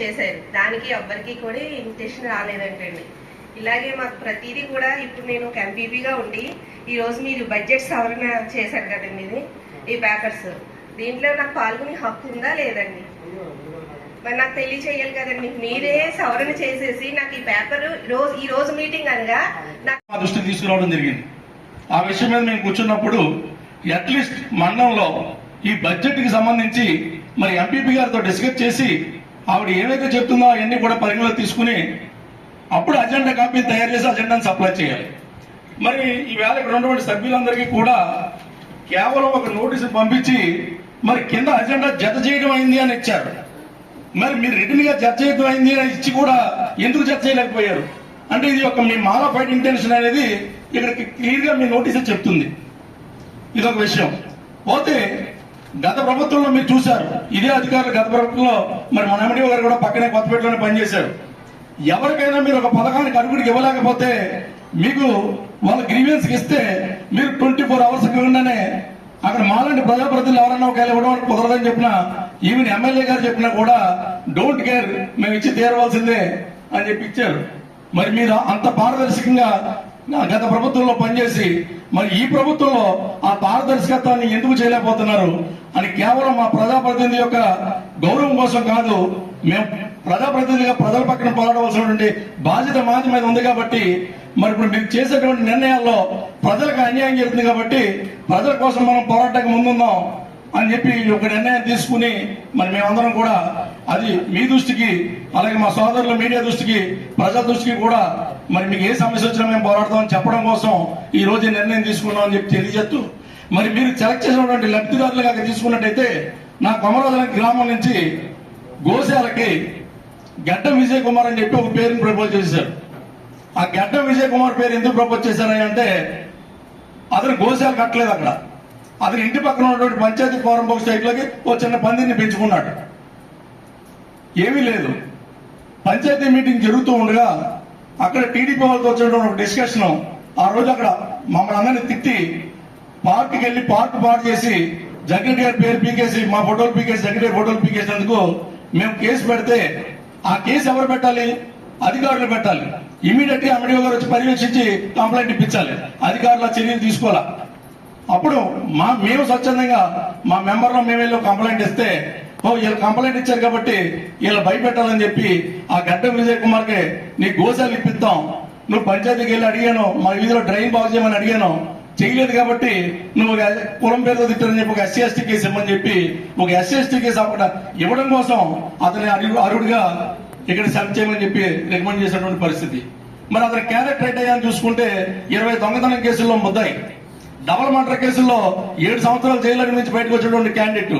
చేశారు. దానికి ఎవ్వరికి కూడా ఇన్విటేషన్ రాలేదంటండి. ఇలాగే మాకు ప్రతిదీ కూడా ఇప్పుడు నేను ఒక ఎంపీపీగా ఉండి ఈరోజు మీరు బడ్జెట్ సవరణ చేశారు కదండి ఇది ఈ పేపర్స్. దీంట్లో నాకు పాల్గొనే హక్కు ఉందా లేదండి? మరి నాకు తెలియచేయాలి కదండి. మీరే సవరణ చేసేసి నాకు ఈ పేపర్ రోజు ఈ రోజు మీటింగ్ అనగా నాకు మా దృష్టికి తీసుకురావడం జరిగింది. ఆ విషయం మీద మేము కూర్చున్నప్పుడు అట్లీస్ట్ మండలంలో ఈ బడ్జెట్కి సంబంధించి మరి ఎంపీపీ గారితో డిస్కస్ చేసి ఆవిడ ఏవైతే చెప్తుందో అవన్నీ కూడా పరిగణలో తీసుకుని అప్పుడు అజెండా కాపీని తయారు చేసి అజెండాను సప్లై చేయాలి. మరి ఈవేళ ఇక్కడ ఉన్నటువంటి సభ్యులందరికీ కూడా కేవలం ఒక నోటీసు పంపించి మరి కింద అజెండా జత చేయడం అయింది అని ఇచ్చారు. మరి మీరు రిటర్న్గా చేయడం అయింది అని ఇచ్చి కూడా ఎందుకు జత చేయలేకపోయారు? అంటే ఇది ఒక మీ మాలఫైడ్ ఇంటెన్షన్ అనేది ఇక్కడ క్లియర్గా మీ నోటీసే చెప్తుంది. ఇది ఒక విషయం. పోతే గత ప్రభుత్వంలో మీరు చూశారు. ఇదే అధికారులు గత ప్రభుత్వంలో మరి మన ఎండి గారు కూడా పక్కనే కొత్తపేటలోనే పనిచేశారు. ఎవరికైనా మీరు ఒక పథకానికి అడుగుడికి ఇవ్వలేకపోతే మీకు వాళ్ళ గ్రీవియన్స్ ఇస్తే మీరు ట్వంటీ ఫోర్ అవర్స్ ఉండనే అక్కడ మాలాంటి ప్రజాప్రతినిధులు ఎవరన్నా ఒకవేళ ఇవ్వడం కుదరదని చెప్పినా ఈవెన్ ఎమ్మెల్యే గారు చెప్పినా కూడా డోంట్ కేర్ మేము ఇచ్చి తీరవలసిందే అని చెప్పి ఇచ్చారు. మరి మీరు అంత పారదర్శకంగా నా గత ప్రభుత్వంలో పనిచేసి మరి ఈ ప్రభుత్వంలో ఆ పారదర్శకత్వాన్ని ఎందుకు చేయలేకపోతున్నారు? అని కేవలం మా ప్రజాప్రతినిధి యొక్క గౌరవం కోసం కాదు మేము ప్రజాప్రతినిధిగా ప్రజల పక్కన పోరాడవలసినటువంటి బాధ్యత మాది మీద ఉంది కాబట్టి మరి ఇప్పుడు మీరు చేసేటువంటి నిర్ణయాల్లో ప్రజలకు అన్యాయం జరుగుతుంది కాబట్టి ప్రజల కోసం మనం పోరాటానికి ముందుందాం అని చెప్పి ఒక నిర్ణయం తీసుకుని మరి మేమందరం కూడా అది మీ దృష్టికి అలాగే మా సోదరుల మీడియా దృష్టికి ప్రజల దృష్టికి కూడా మరి మీకు ఏ సమస్య వచ్చినా మేము పోరాడతామని చెప్పడం కోసం ఈ రోజు నిర్ణయం తీసుకున్నాం అని చెప్పి తెలియజేస్తూ మరి మీరు సెలెక్ట్ చేసినటువంటి లబ్ధిదారులుగా తీసుకున్నట్టయితే నా కొమరాజన గ్రామం నుంచి గోశాలకి గడ్డం విజయ్ కుమార్ అని చెప్పి ఒక పేరుని ప్రపోజ్ చేశారు. ఆ గడ్డం విజయ్ కుమార్ పేరు ఎందుకు ప్రపోజ్ చేశారని అంటే అతను గోశాల కట్టలేదు అక్కడ. అతని ఇంటి పక్కన ఉన్నటువంటి పంచాయతీ ఫోరం బాక్స్ సైట్లోకి ఓ చిన్న పందిని పెంచుకున్నాడు. ఏమీ లేదు. పంచాయతీ మీటింగ్ జరుగుతూ ఉండగా అక్కడ టీడీపీ వాళ్ళతో వచ్చినటువంటి ఒక డిస్కషన్ ఆ రోజు అక్కడ మమ్మల్ని అందరినీ తిట్టి పార్క్కి వెళ్ళి పార్క్ పాడు చేసి జగన్ గారి పేరు పీకేసి మా ఫోటోలు పీకేసి జగన్ గారి ఫోటోలు పీకేసినందుకు మేము కేసు పెడితే ఆ కేసు ఎవరు పెట్టాలి? అధికారులు పెట్టాలి. ఇమీడియట్గా ఎండిఓ గారు వచ్చి పర్యవేక్షించి కంప్లైంట్ ఇప్పించాలి. అధికారుల చర్యలు తీసుకోవాలా? అప్పుడు మా మేము స్వచ్ఛందంగా మా మెంబర్లో మేము వెళ్ళి కంప్లైంట్ ఇస్తే ఓ వీళ్ళు కంప్లైంట్ ఇచ్చారు కాబట్టి వీళ్ళు భయపెట్టాలని చెప్పి ఆ గడ్డ విజయ్ కుమార్కి నీ గోశాలు ఇప్పిస్తాం. నువ్వు పంచాయతీకి వెళ్ళి అడిగాను మా వీధిలో డ్రైన్ బాగు చేయమని అడిగాను. చేయలేదు కాబట్టి నువ్వు ఒక కులం పేరుతో తిట్టారని చెప్పి ఒక ఎస్సీ ఎస్టీ కేసు ఇవ్వమని చెప్పి ఒక ఎస్సీ ఎస్టీ కేసు అక్కడ ఇవ్వడం కోసం అతని అరుడు అరుడుగా ఇక్కడ సెలెక్ట్ చేయమని చెప్పి రికమెండ్ చేసినటువంటి పరిస్థితి. మరి అతని క్యారెక్టర్ రైట్ అయ్యాన్ని చూసుకుంటే ఇరవై దొంగతనం కేసుల్లో ముద్దాయి. డబల్ మర్డర్ కేసుల్లో ఏడు సంవత్సరాలు జైలు నుంచి బయటకు వచ్చినటువంటి క్యాండిడేట్.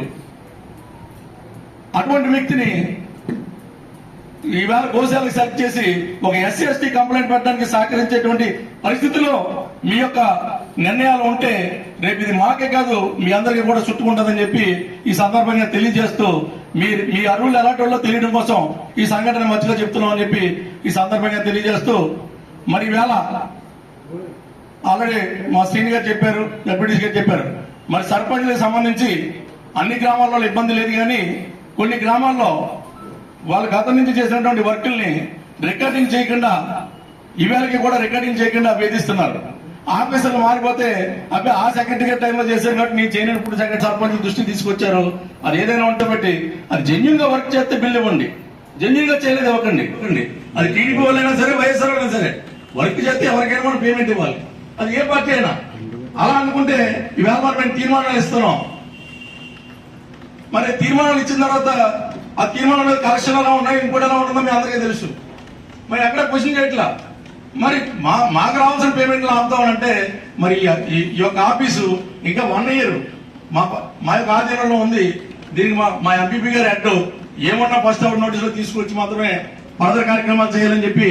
అటువంటి వ్యక్తిని ఈవేళ గోశాలకు సెలెక్ట్ చేసి ఒక ఎస్సీ ఎస్టీ కంప్లైంట్ పెట్టడానికి సహకరించేటువంటి పరిస్థితిలో మీ యొక్క నిర్ణయాలు ఉంటే రేపు ఇది మాకే కాదు మీ అందరికీ కూడా చుట్టుకుంటుందని చెప్పి ఈ సందర్భంగా తెలియజేస్తూ మీ మీ అరువులు ఎలాంటి వాళ్ళో తెలియడం కోసం ఈ సంఘటన మధ్యలో చెప్తున్నాం అని చెప్పి ఈ సందర్భంగా తెలియజేస్తూ మరి వేళ ఆల్రెడీ మా శ్రీని గారు చెప్పారు డెప్యూటీస్ గారు చెప్పారు. మరి సర్పంచ్లకు సంబంధించి అన్ని గ్రామాల్లో ఇబ్బంది లేదు కానీ కొన్ని గ్రామాల్లో వాళ్ళు గతం నుంచి చేసినటువంటి వర్కుల్ని రికార్డింగ్ చేయకుండా ఇవాళకి కూడా రికార్డింగ్ చేయకుండా వేధిస్తున్నారు ఆఫీసర్లు మారిపోతే అబ్బాయి ఆ సెక్రటరీ టైంలో చేశారు కాబట్టి నేను చేయనప్పుడు సెక్రటరీ సర్పంచ్ దృష్టికి తీసుకొచ్చారు. అది ఏదైనా ఉంటే పెట్టి అది జెన్యున్గా వర్క్ చేస్తే బిల్ ఇవ్వండి. జెన్యున్గా చేయలేదు ఇవ్వకండి. అది టీడీపీ వాళ్ళైనా సరే వైఎస్ఆర్ అయినా సరే వర్క్ చేస్తే ఎవరికైనా మనం పేమెంట్ ఇవ్వాలి. అది ఏ పార్టీ అయినా. అలా అనుకుంటే ఈ మనం మేము తీర్మానాలు ఇస్తున్నాం. మరి తీర్మానాలు ఇచ్చిన తర్వాత ఆ తీర్మానం మీద కరెక్షన్ ఎలా ఉన్నాయి ఇంకోటి ఎలా ఉంటుందో మీ అందరికీ తెలుసు. మరి ఎక్కడ క్వశ్చన్ చేయట్లా? మరి మా మాకు రావాల్సిన పేమెంట్లు ఆపుతామనంటే మరి ఈ- ఈ- యొక్క ఆఫీసు ఇంకా వన్ ఇయర్ మా మా యొక్క ఆధీనంలో ఉంది. దీనికి మా మా ఎంపీపీ గారు హెడ్ ఏమన్నా ఫస్ట్ అవర్ నోటీసులో తీసుకొచ్చి మాత్రమే ఫర్దర్ కార్యక్రమాలు చేయాలని చెప్పి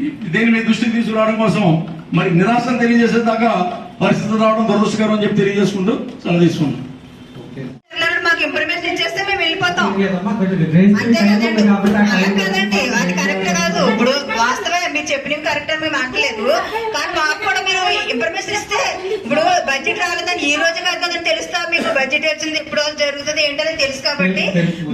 ఈ- దీన్ని మీ దృష్టికి తీసుకురావడం కోసం మరి నిరాశను తెలియజేసేదాకా పరిస్థితులు రావడం దురదృష్టకరం అని చెప్పి తెలియజేసుకుంటూ సెలవు తీసుకుంటాం మాకు ఇన్ఫర్మేషన్ ఇచ్చేస్తే మేము వెళ్ళిపోతాం. అంతే కదండి అలా కదండి. అది కరెక్ట్ కాదు. ఇప్పుడు వాస్తవే మీరు చెప్పినవి కరెక్ట్ అని మేము అంటలేదు కానీ మాకు కూడా మీరు ఇన్ఫర్మేషన్ ఇస్తే ఇప్పుడు బడ్జెట్ రాలేదని ఈ రోజు కాదు కదని తెలుస్తా మీకు. బడ్జెట్ వచ్చింది ఎప్పుడు జరుగుతుంది ఏంటని తెలుసు కాబట్టి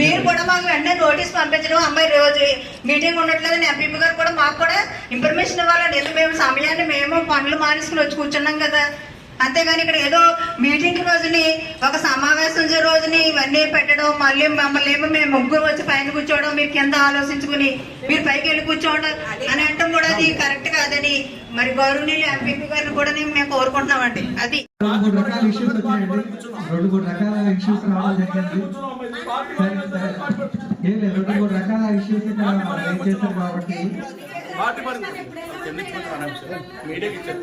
మీరు కూడా మాకు వెంటనే నోటీస్ పంపించడం. అమ్మాయి రోజు మీటింగ్ ఉండట్లేదని ఎంపీపీ గారు కూడా మాకు కూడా ఇన్ఫర్మేషన్ ఇవ్వాలండి. ఎందుకు మేము సమయాన్ని మేము పనులు మానేసుకుని వచ్చి కూర్చున్నాం కదా? అంతేగాని ఇక్కడ ఏదో మీటింగ్ రోజుని ఒక సమావేశం రోజుని ఇవన్నీ పెట్టడం మళ్ళీ మమ్మల్ని ఏమో మేము ముగ్గురు వచ్చి పైన కూర్చోవడం మీరు కింద ఆలోచించుకుని మీరు పైకి వెళ్ళి కూర్చోవడం అని అంటాం కూడా అది కరెక్ట్ కాదని. మరి గౌరవనీయులు ఎంపీపీ గారిని కూడా మేము కోరుకుంటున్నామండి. అది. రెండు మూడు రకాల ఇష్యూస్ వచ్చాయండి రెండు మూడు రకాల ఇష్యూస్ రావడం జరిగింది. సరే, సరే. ఏం లేదు రెండు మూడు రకాల ఇష్యూస్ ఇక్కడ రేజ్ చేశారు మీడియాకి ఇచ్చారు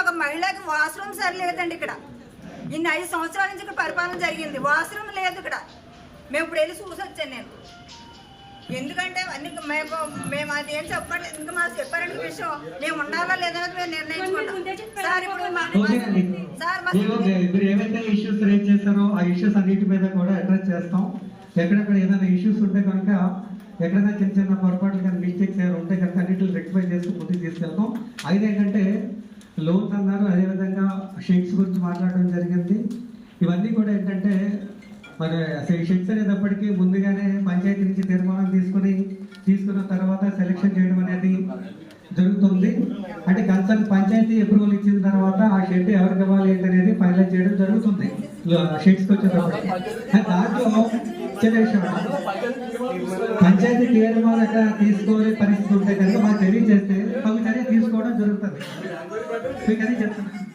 ఒక మహిళకి వాష్రూమ్ సరి లేదండి ఇక్కడ. ఇన్ని ఐదు సంవత్సరాల నుంచి ఇక్కడ పరిపాలన జరిగింది. వాష్రూమ్ లేదు ఇక్కడ. మేము ఇప్పుడు వెళ్ళి చూసి వచ్చాను నేను. ఎందుకంటే అన్ని మేము మేము అది ఏం చెప్పండి ఇంకా మాకు చెప్పారండి విషయం మేము ఉండాలా లేదనేది మేము నిర్ణయించుకుంటాం. సార్ ఇప్పుడు సార్ మీరు ఏవైతే ఇష్యూస్ రేజ్ చేశారో ఆ ఇష్యూస్ అన్నిటి మీద కూడా అడ్రస్ చేస్తాం. ఎక్కడెక్కడ ఏదైనా ఇష్యూస్ ఉంటే కనుక ఎక్కడైనా చిన్న చిన్న పొరపాట్లు కానీ మిస్టేక్స్ ఏమైనా ఉంటే కనుక అన్నిటిని రెక్టిఫై చేసి ముందుకు తీసుకెళ్తాం. అయితే ఏంటంటే లోన్స్ అన్నారు అదేవిధంగా షేక్స్ గురించి మాట్లాడడం జరిగింది. ఇవన్నీ కూడా ఏంటంటే మరి షెక్స్ అనేటప్పటికీ ముందుగానే పంచాయతీ నుంచి తీర్మానం తీసుకుని తీసుకున్న తర్వాత సెలెక్షన్ చేయడం అనేది జరుగుతుంది. అంటే కన్సర్న్ పంచాయతీ అప్రూవల్ ఇచ్చిన తర్వాత ఆ షెడ్ ఎవరికి ఇవ్వాలి అనేది ఫైనలైజ్ చేయడం జరుగుతుంది. షెడ్స్కి వచ్చేటప్పటికి దాంట్లో విషయం పంచాయతీ తీర్మానం అక్కడ తీసుకోలే పరిస్థితి ఉంటే కనుక మాకు తెలియజేస్తే తగు చర్య తీసుకోవడం జరుగుతుంది. మీకు అది చెప్తున్నాను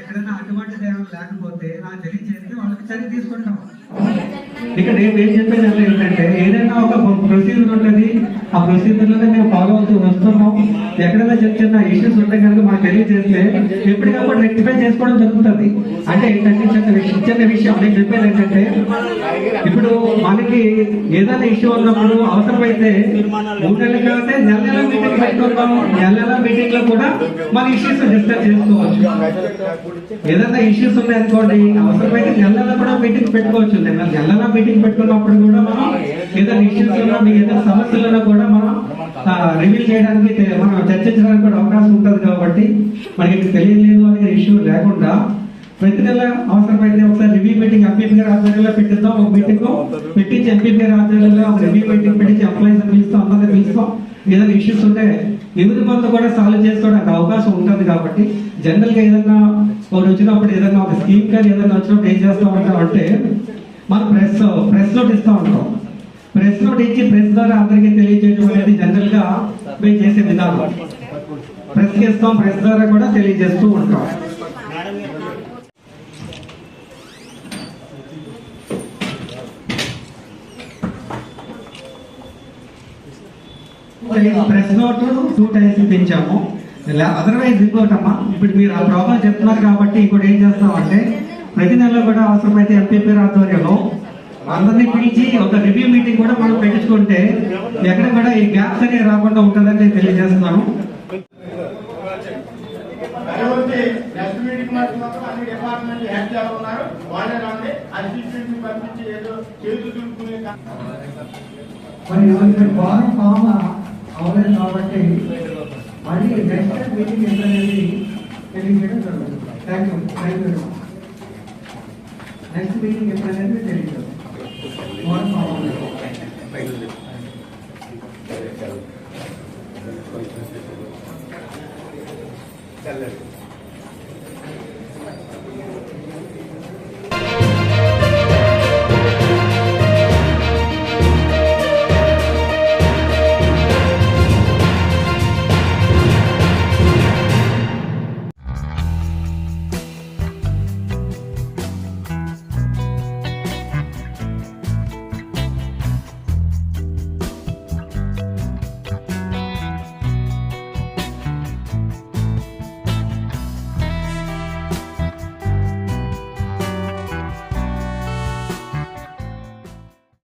ఎక్కడైనా అటువంటిది ఏమైనా లేకపోతే నాకు తెలియజేస్తే వాళ్ళకి చర్య తీసుకుంటాం. ఇక్కడ నేను ఏం చెప్పేది ఏంటంటే ఏదైనా ఒక ప్రొసీజర్ ఉంటుంది ఆ ప్రొసీజర్లోనే మేము ఫాలో అవుతూ వస్తున్నాం. ఎక్కడైనా చిన్న చిన్న ఇష్యూస్ ఉంటే కనుక మాకు తెలియజేస్తే ఎప్పటికప్పుడు రెక్టిఫై చేసుకోవడం జరుగుతుంది. అంటే ఏంటంటే చిన్న విషయం చిన్న విషయం నేను చెప్పేది ఏంటంటే ఇప్పుడు మనకి ఏదైనా ఇష్యూ ఉన్నప్పుడు అవసరమైతే మూడు నెల నెల మీటింగ్ పెట్టుకుంటాం నెల నెల మీటింగ్లో కూడా మన ఇష్యూస్ డిస్కస్ చేసుకోవచ్చు. ఏదైనా ఇష్యూస్ ఉన్నాయనుకోండి అవసరమైతే నెల నెల కూడా మీటింగ్ పెట్టుకోవచ్చు. నెల నెల మీటింగ్ పెట్టుకున్నప్పుడు కూడా మనం ఏదైనా ఇష్యూస్ ఉన్నా ఏదైనా సమస్యలు ఉన్నా కూడా మనం రివీల్ చేయడానికి మనం చర్చించడానికి కూడా అవకాశం ఉంటుంది కాబట్టి మనకి తెలియలేదు అనే ఇష్యూ లేకుండా ప్రతి నెల అవసరమైతే ఒకసారి రివ్యూ మీటింగ్ ఎంపీపీ గారి ఆధ్వర్యంలో పెట్టిద్దాం. ఒక మీటింగ్ పెట్టించి ఎంపీపీ గారి ఆధ్వర్యంలో ఒక రివ్యూ మీటింగ్ పెట్టించి ఎంప్లాయీస్ పిలుస్తాం అందరినీ పిలుస్తాం. ఏదైనా ఇష్యూస్ ఉంటే ఎవరి మనతో కూడా సాల్వ్ చేసుకోవడానికి అవకాశం ఉంటుంది కాబట్టి జనరల్గా ఏదైనా ఒకటి వచ్చినప్పుడు ఏదైనా ఒక స్కీమ్ కానీ ఏదైనా వచ్చినప్పుడు ఏం చేస్తూ ఉంటాం అంటే మనం ప్రెస్ ప్రెస్ నోట్ ఇస్తూ ఉంటాం. ప్రెస్ నోట్ ఇచ్చి ప్రెస్ ద్వారా అందరికీ తెలియజేయడం అనేది జనరల్గా మేము చేసే విధానం. ప్రెస్ ఇస్తాం ప్రెస్ ద్వారా కూడా తెలియజేస్తూ ఉంటాం. ప్రెస్ నోట్ టూ టైమ్స్ పెంచాము అదర్వైజ్ ఇంకోటమ్మా ఇప్పుడు మీరు ఆ ప్రాబ్లం చెప్తున్నారు కాబట్టి ఇంకోటి ఏం చేస్తామంటే ప్రతి నెలలో కూడా అవసరమైతే ఎంపీపీ ఆధ్వర్యంలో అందరినీ పిలిచి ఒక రివ్యూ మీటింగ్ కూడా మనం పెట్టించుకుంటే ఎక్కడ కూడా ఈ గ్యాప్స్ అనేవి రాకుండా ఉంటుందని నేను తెలియజేస్తున్నాను. దయవచ్చి నెక్స్ట్ మీటింగ్ మాత్రం మాత్రం అన్ని డిపార్ట్మెంట్ హెడ్ ఎవరు ఉన్నారు. వాళ్ళే రండి. అసిస్టెంట్ని పంపించి ఏదో చేతులు దులుపుకునే కా- మరి ఫారం కాబట్టి మళ్ళీ నెక్స్ట్ టైం మీటింగ్ ఏంటనేది తెలియజేయడం జరుగుతుంది. Thank you thank you next meeting ఎప్పుడనేది తెలియదు ఫారం ఫామ్